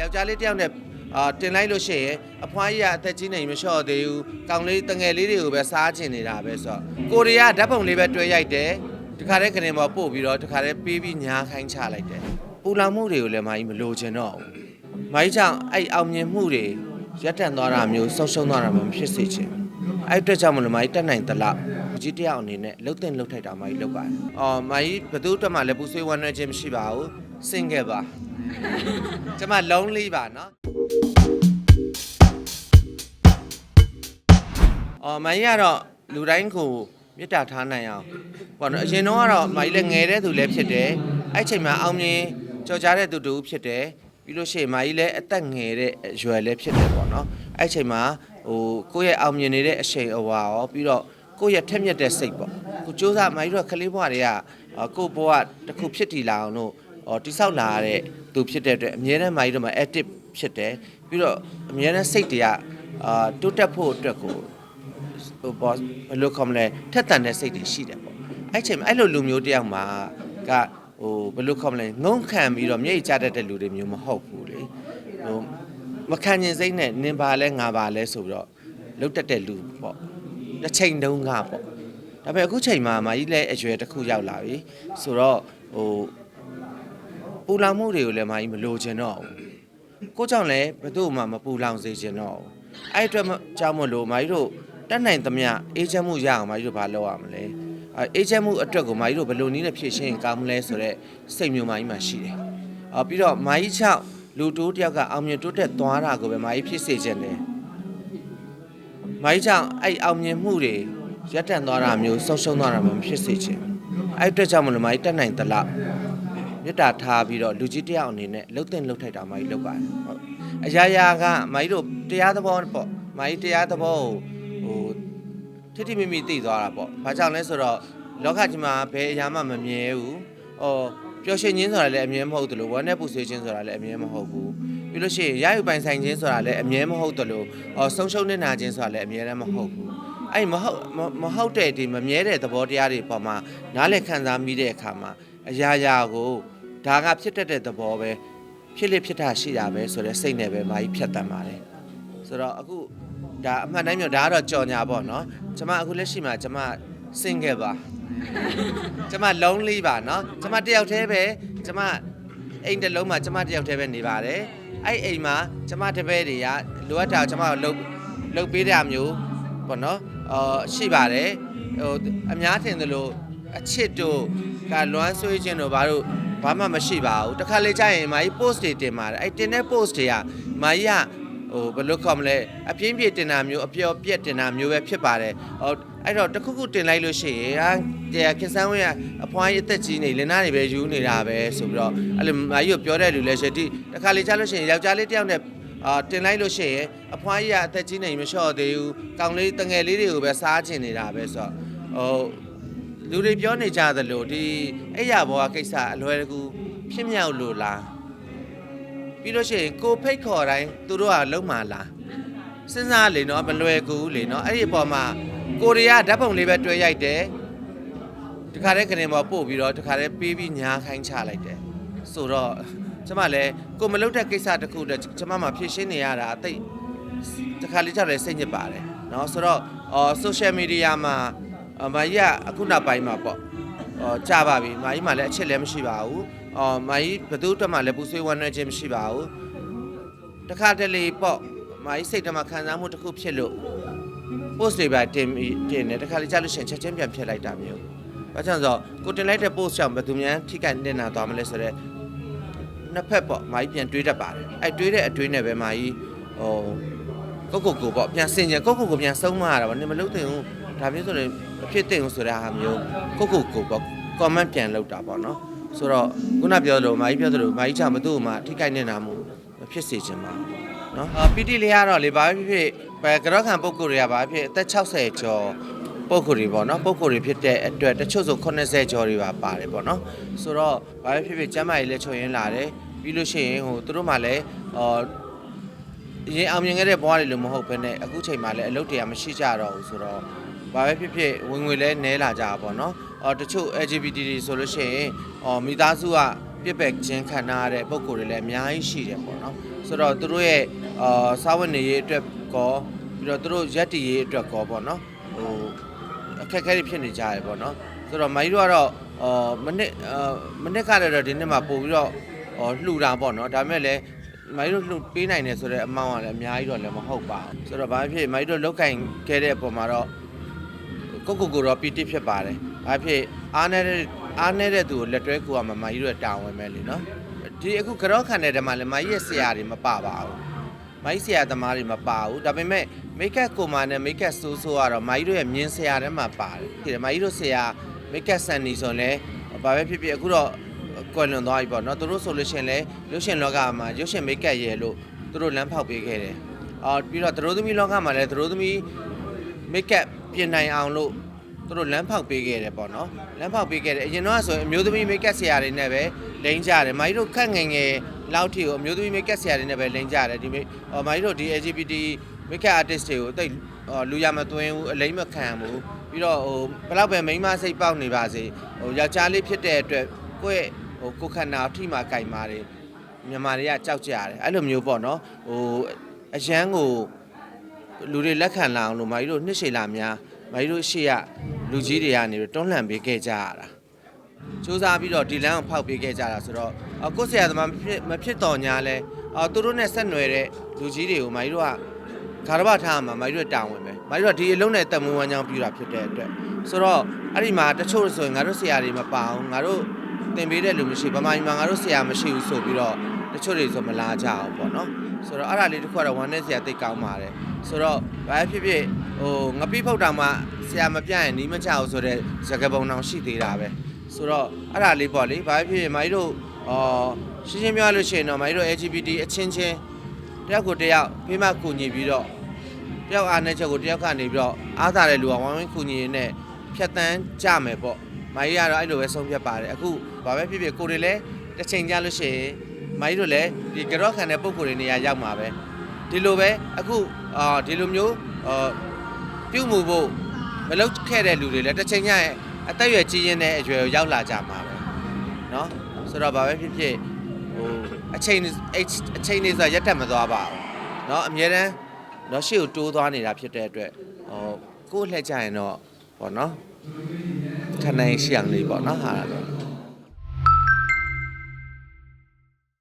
ယောက်ျားလေးတစ်ယောက်နဲ့အာတင်လိုက်လို့ရှိရင်အဖွားကြီးကအသက်ကြီးနေမလျှော့သေးဘူးကောင်လေးတငယ်လေးတွေကိုပဲစားချင်နေတာပဲဆိုတော့ကိုရီးယားဓာတ်ပုံလေးပဲတွဲရိုက်တယ်တခါတည်းကနေပေါ်ပို့ပြီးတော့တခါတည်းပေးပြီးညားခိုင်းချလိုက်တယ်ပူလောင်မှုတွေကိုလည်းမကြီးမလိုချင်တော့ဘူးမကြီးကြောင့်အဲ့အောင်မြင်မှုတွေရက်တန့်သွားတာမျိုးဆုံးရှုံးသွားတာမျိုးမဖြစ်စေချင်ဘူးအဲ့အတွက်ကြောင့်မလို့မကြီးတက်နိုင်သလားကြီးတယောက်အနေနဲ့လှုပ်တဲ့လှုပ်ထိုက်တာမကြီးလှုပ်ပါတယ်အော်မကြီးဘသူတက်မှလည်းပူဆွေးဝမ်းနေခြင်းမရှိပါဘူး single ပါ ကျမလုံးလေးပါနော်အော်မကြီးကတော့လူတိုင်းကိုမေတ္တာထားနိုင်အောင်ပေါ့နော်အရင်တော့ကတော့မကြီးလည်းငယ်တဲ့သူလည်းဖြစ်တယ်အဲ့ချိန်မှာအောင်မြင်ကြော်ကြားတဲ့သူတူဖြစ်တယ်ပြီးလို့ရှိရင်မကြီးလည်းအသက်ငယ်တဲ့အရွယ်လည်းဖြစ်တယ်ပေါ့နော်အဲ့ချိန်မှာဟိုကိုယ့်ရဲ့အောင်မြင်နေတဲ့အချိန်အဝါရောပြီးတော့ကိုယ့်ရဲ့ထက်မြက်တဲ့စိတ်ပေါ့ကိုစူးစမ်းမကြီးတို့ကကလေးဘွားတွေကအော်ကိုယ့်ဘွားတစ်ခုဖြစ်တည်လာအောင်လို့ဟော တိဆောက်လာရတဲ့သူဖြစ်တဲ့အတွက်အမြဲတမ်းမာကြီးတို့မှာ active ဖြစ်တယ်ပြီးတော့အမြဲတမ်းစိတ်တွေကအာတိုးတက်ဖို့အတွက်ကိုဟိုဘောဘယ်လိုခေါ်မလဲထက်သန်တဲ့စိတ်တွေရှိတယ်ပေါ့အဲ့ချိန်မှာအဲ့လိုလူမျိုးတယောက်မှာကဟိုဘယ်လိုခေါ်မလဲငုံခံပြီးတော့မျက်ရည်ကျတတ်တဲ့လူတွေမျိုးမဟုတ်ဘူးလေဟိုမခံကျင်စိတ်နဲ့နင်ပါလဲငါပါလဲဆိုပြီးတော့လုတ်တက်တဲ့လူပေါ့တစ်ချိန်တုန်းကပေါ့ဒါပေမဲ့အခုချိန်မှာမာကြီးလည်းအရွယ်တစ်ခုရောက်လာပြီဆိုတော့ဟို ပူလောင်မှုတွေကိုလည်းမကြီးမလိုချင်တော့ဘူးကိုကြောင့်လည်းဘယ်သူမှမပူလောင်စေချင်တော့ဘူးအဲ့အတွက်ကြောင့်မလို့မကြီးတို့တတ်နိုင်သမျှအေးချမ်းမှုရအောင်မကြီးတို့ဘာလုပ်ရမလဲအဲအေးချမ်းမှုအတွက်ကိုမကြီးတို့ဘယ်လိုနည်းနဲ့ဖြည့်ရှင်းရင်ကောင်းမလဲဆိုတော့စိတ်မျိုးမကြီးမှရှိတယ်အော်ပြီးတော့မကြီးချောက်လူတိုးတယောက်ကအောင်မြင်တိုးတက်သွားတာကိုပဲမကြီးဖြစ်စေချင်တယ်မကြီးချောက်အဲ့အောင်မြင်မှုတွေရက်တန့်သွားတာမျိုးဆုံးရှုံးသွားတာမျိုးမဖြစ်စေချင်ဘူးအဲ့အတွက်ကြောင့်မလို့မကြီးတတ်နိုင်သလား မေတ္တာထားပြီးတော့လူကြီးတယောက်အနေနဲ့လှုပ်တဲ့လှုပ်ထိုက်တာမကြီးလှုပ်ပါတယ်ဟုတ်အရာရာကမကြီးတို့တရားသဘောပေါ့မကြီးတရားသဘောကိုဟိုထိထိမိမိသိသွားတာပေါ့ဘာကြောင့်လဲဆိုတော့လောကကြီးမှာဘယ်အရာမှမမြဲဘူးဟောပျော်ရွှင်ခြင်းဆိုတာလည်းအမြဲမဟုတ်သလိုဝမ်းနဲ့ပူဆွေးခြင်းဆိုတာလည်းအမြဲမဟုတ်ဘူးပြီးလို့ရှိရင်ရယူပိုင်ဆိုင်ခြင်းဆိုတာလည်းအမြဲမဟုတ်သလိုဟောဆုံးရှုံးနေတာခြင်းဆိုတာလည်းအမြဲတမ်းမဟုတ်ဘူးအဲ့မဟုတ်မမဟုတ်တဲ့ဒီမမြဲတဲ့သဘောတရားတွေပေါ်မှာနားလည်ခံစားမိတဲ့အခါမှာအရာရာကို ဒါကဖြစ်တတ်တဲ့သဘောပဲဖြစ်လိဖြစ်တာရှိတာပဲဆိုတော့စိတ်နဲ့ပဲမာကြီးဖြတ်တတ်ပါတယ်ဆိုတော့အခုဒါအမှန်တိုင်းမျိုးဒါကတော့ကြော်ညာပေါ့နော်ကျမအခုလက်ရှိမှာကျမ single ပါကျမ lonely ပါနော်ကျမတယောက်တည်းပဲကျမအိမ်တစ်လုံးမှာကျမတယောက်တည်းပဲနေပါတယ်အဲ့အိမ်မှာကျမတပည့်တွေကလိုအပ်တာကျမကိုလှုပ်လှုပ်ပေးတာမျိုးပေါ့နော်အော်ရှိပါတယ်ဟိုအများထင်သလိုအချစ်တို့ကလွမ်းဆွေးခြင်းတို့ဘာလို့ ဘာမှမရှိပါဘူးတခါလေကြာရင်မာကြီး post တွေတင်ပါတယ်အဲ့တင်တဲ့ post တွေကမာကြီးကဟိုဘယ်လိုခေါ်မလဲအပြင်းပြေတင်တာမျိုးအပျော်ပြက်တင်တာမျိုးပဲဖြစ်ပါတယ်ဟိုအဲ့တော့တစ်ခုခုတင်လိုက်လို့ရှိရင်ဟာတရားခင်ဆန်းဝင်းကအဖွားကြီးအသက်ကြီးနေလင်နာတွေပဲယူနေတာပဲဆိုပြီးတော့အဲ့လိုမာကြီးကိုပြောတဲ့လူလည်းရှိဒီတခါလေကြာလို့ရှိရင်ယောက်ျားလေးတစ်ယောက်နဲ့အာတင်လိုက်လို့ရှိရင်အဖွားကြီးကအသက်ကြီးနေမလျှော့သေးဘူးကောင်လေးတငယ်လေးတွေကိုပဲစားချင်နေတာပဲဆိုတော့ဟို လူတွေပြောနေကြသလိုဒီအဲ့ရဘောကကိစ္စအလွယ်တကူဖြစ်မြောက်လို့လားပြီးလို့ရှိရင်ကိုဖိတ်ခေါ်တိုင်းသူတို့ကလုံးမာလားစဉ်းစားလေနော်မလွယ်ကူလေနော်အဲ့ဒီအပေါ်မှာကိုရီးယားဓာတ်ပုံလေးပဲတွဲရိုက်တယ်တခါတည်းခရင်ပေါ်ပို့ပြီးတော့တခါတည်းပေးပြီးညာခိုင်းချလိုက်တယ်ဆိုတော့ကျမလည်းကိုမလုပ်တဲ့ကိစ္စတစ်ခုတည်းကျမမှဖြည့်ရှင်းနေရတာအသိတခါလေးကြောက်လည်းစိတ်ညစ်ပါတယ်နော်ဆိုတော့အော်ဆိုရှယ်မီဒီယာမှာ အမကြီးကအခုနောက်ပိုင်းမှာပေါ့ဟောကြာပါပြီမာကြီးမှလည်းအချစ်လည်းမရှိပါဘူးအော်မာကြီးဘသူတက်မှလည်းပူဆွေးဝမ်းနေခြင်းမရှိပါဘူးတခါတလေပေါ့မာကြီးစိတ်ထဲမှာခံစားမှုတစ်ခုဖြစ်လို့ post တွေပါတင်ပြီးတင်တယ်တခါလေကြာလို့ရှရင်ချက်ချင်းပြန်ဖြတ်လိုက်တာမျိုးဘာကြောင့်ဆိုတော့ကိုတင်လိုက်တဲ့ post ကြောင့်ဘယ်သူများထိခိုက်နေတာသွားမလဲဆိုတော့နှစ်ဖက်ပေါ့မာကြီးပြန်တွေးတတ်ပါတယ်အဲတွေးတဲ့အတွေးနဲ့ပဲမာကြီးဟို ကိုကိုကိုပေါ့ပြန်စင်ကြကိုကိုကိုပြန်ဆုံးမရတာဗောနင်မလုပ်သင့်ဘူးဒါမျိုးဆိုရင်မဖြစ်သင့်ဘူးဆိုတဲ့ဟာမျိုးကိုကိုကိုပေါ့ comment ပြန်လုပ်တာပေါ့နော်ဆိုတော့ခုနပြောသလိုမာကြီးပြောသလိုမာကြီးချမသူ့ကိုမှထိခိုက်နေတာမှုမဖြစ်စေချင်ပါဘူးနော်အာပီတီလေးကတော့လေဘာဖြစ်ဖြစ်ပဲကြောက်ခံပုံကိုယ်တွေကဘာဖြစ်အသက်60ကျော်ပုံကိုယ်တွေပေါ့နော်ပုံကိုယ်တွေဖြစ်တဲ့အတွက်တချို့ဆို80ကျော်တွေပါပါတယ်ပေါ့နော်ဆိုတော့ဘာဖြစ်ဖြစ်ကျမ်းမာရေးလည်းချုပ်ရင်းလာတယ်ပြီးလို့ရှိရင်ဟိုသူတို့မှလည်းအော် အရင်အောင်မြင်ခဲ့တဲ့ဘဝတွေလိုမဟုတ်ဘဲနဲ့အခုချိန်မှာလည်းအလုပ်တရားမရှိကြတော့ဘူးဆိုတော့ဘာပဲဖြစ်ဖြစ်ဝင်ငွေလဲနဲလာကြတာပေါ့နော်အော်တချို့ LGBT တွေဆိုလို့ရှိရင်အော်မိသားစုကပြစ်ပယ်ခြင်းခံရတဲ့ပုံကိုယ်တွေလည်းအများကြီးရှိတယ်ပေါ့နော်ဆိုတော့သူတို့ရဲ့အာစာဝတ်နေရေးအတွက်ကောပြီးတော့သူတို့ရက်တည်ရေးအတွက်ကောပေါ့နော်ဟိုအခက်အခဲတွေဖြစ်နေကြတယ်ပေါ့နော်ဆိုတော့မိုင်းတို့ကတော့အာမနစ်အာမနစ်ကလည်းတော့ဒီနှစ်မှာပို့ပြီးတော့ဟောလှူတာပေါ့နော်ဒါပေမဲ့လည်း မိုင်းတို့လှူပေးနိုင်တယ်ဆိုတဲ့အမောင်းကလည်းအများကြီးတော့လည်းမဟုတ်ပါဘူးဆိုတော့ဘာဖြစ်မိုင်းတို့လောက်ကင်ခဲ့တဲ့အပေါ်မှာတော့ကိုကိုကိုတော့ပီတိဖြစ်ပါတယ်။ဘာဖြစ်အားနေတဲ့အားနေတဲ့သူကိုလက်တွဲကူရမှာမကြီးတို့တောင်းဝင်မဲ့လေနော်။ဒီအခုကြောခံတဲ့တည်းမှာလည်းမကြီးရဲ့ဆရာတွေမပပါဘူး။မကြီးဆရာသမားတွေမပါဘူး။ဒါပေမဲ့မိတ်ကပ်ကိုမာနဲ့မိတ်ကပ်ဆိုးဆိုးကတော့မကြီးတို့ရဲ့မြင်းဆရာထဲမှာပါတယ်။ဒီမကြီးတို့ဆရာမိတ်ကပ်ဆန်နီဆိုရင်လည်းဘာပဲဖြစ်ဖြစ်အခုတော့ ကွယ်လွန်သွားပြီပေါ့နော်။သူတို့ဆိုလို့ရှိရင်လည်းရုပ်ရှင်လောကမှာရုပ်ရှင်မိတ်ကပ်ရဲ့လို့သူတို့လမ်းဖောက်ပေးခဲ့တယ်။အော်ပြီးတော့သရိုးသမီးလောကမှာလည်းသရိုးသမီးမိတ်ကပ်ပြင်နိုင်အောင်လို့သူတို့လမ်းဖောက်ပေးခဲ့တယ်ပေါ့နော်လမ်းဖောက်ပေးခဲ့တယ်အရင်တော့ဆိုရင်အမျိုးသမီးမိတ်ကပ်ဆရာတွေနဲ့ပဲလိန်ကြတယ်မိုင်းတို့ခက်ငယ်ငယ်လောက်ထိကိုအမျိုးသမီးမိတ်ကပ်ဆရာတွေနဲ့ပဲလိန်ကြတယ်ဒီမိဟောမိုင်းတို့ဒီ LGBT မိတ်ကပ် artist တွေကိုတိတ်ဟောလူရမသွင်းဘူးအလိမ့်မခံဘူးပြီးတော့ဟိုဘယ်တော့ပဲမိန်းမစိတ်ပေါက်နေပါစေဟိုယောက်ျားလေးဖြစ်တဲ့အတွက်ကိုယ့်ရဲ့ ဟိုကိုယ်ခန္ဓာအထိမှကြိုက်ပါတယ်မြန်မာတွေကကြောက်ကြရတယ်အဲ့လိုမျိုးပေါ့နော်ဟိုအရန်ကိုလူတွေလက်ခံလာအောင်လို့မာကြီးတို့နှစ်ရှည်လာများမာကြီးတို့ရှေ့ကလူကြီးတွေကနေတွန်းလှန်ပေးခဲ့ကြရတာစူးစမ်းပြီးတော့ဒီလမ်းကိုဖောက်ပေးခဲ့ကြတာဆိုတော့အကိုဆရာသမားမဖြစ်မဖြစ်တော်ညာလဲအော်သူတို့နဲ့ဆက်နွယ်တဲ့လူကြီးတွေကိုမာကြီးတို့ကခါရဘထားမှာမာကြီးတို့တောင်းဝင်ပဲမာကြီးတို့ကဒီအလုံးနဲ့တမွေးဝမ်းကြောင်းပြတာဖြစ်တဲ့အတွက်ဆိုတော့အဲ့ဒီမှာတချို့ဆိုရင်ငါတို့ဆရာတွေမပါအောင်ငါတို့ သင်ပေးတဲ့လူမရှိဗမာပြည်မှာငါတို့ဆရာမရှိဘူးဆိုပြီးတော့တချို့တွေဆိုမလာကြအောင်ပေါ့နော်ဆိုတော့အဲ့ဒါလေးတစ်ခုကတော့ဝမ်းနဲ့ဆရာသိကောင်းပါတယ်ဆိုတော့ဘာဖြစ်ဖြစ်ဟိုငပိဖုတ်တောင်မှဆရာမပြရင်နီးမချအောင်ဆိုတော့ဇကပုံတောင်ရှိသေးတာပဲဆိုတော့အဲ့ဒါလေးပေါ့လေဘာဖြစ်ဖြစ်မိုင်းတို့အော်ရှင်းရှင်းပြောရလို့ရှိရင်တော့မိုင်းတို့ LGBT အချင်းချင်းတယောက်ကိုတယောက်ဖိမကူညီပြီးတော့တယောက်အားနဲ့ချက်ကိုတယောက်ကနေပြီးတော့အားသာတဲ့လူကဝိုင်းဝန်းကူညီရင်းနဲ့ဖြတ်တန်းကြမယ်ပေါ့ မိုင်းကတော့အဲ့လိုပဲဆုံးဖြတ်ပါတယ်အခုဘာပဲဖြစ်ဖြစ်ကိုတွေလည်းတစ်ချိန်ကြလို့ရှိရင်မိုင်းတို့လည်းဒီကြော့ခံတဲ့ပုံကိုယ်တွေနေရာရောက်မှာပဲ ဒီလိုပဲအခုအာဒီလိုမျိုးအာပြုတ်မှုဖို့မလုပ်ခဲ့တဲ့လူတွေလည်းတစ်ချိန်ညရဲ့အသက်အရွယ်ကြီးရင်းတဲ့အရွယ်ကိုရောက်လာကြမှာပဲเนาะဆိုတော့ဘာပဲဖြစ်ဖြစ်ဟိုအချိန်အချိန်နေဆိုရက်တက်မသွားပါဘူးเนาะအများတန်းเนาะရှေ့ကိုတိုးသွားနေတာဖြစ်တဲ့အတွက်ဟိုကိုယ်လှည့်ကြရင်တော့ပေါ့เนาะ ထိုင်နိုင်ရှိအောင်လေးပေါ့နော်ဟာ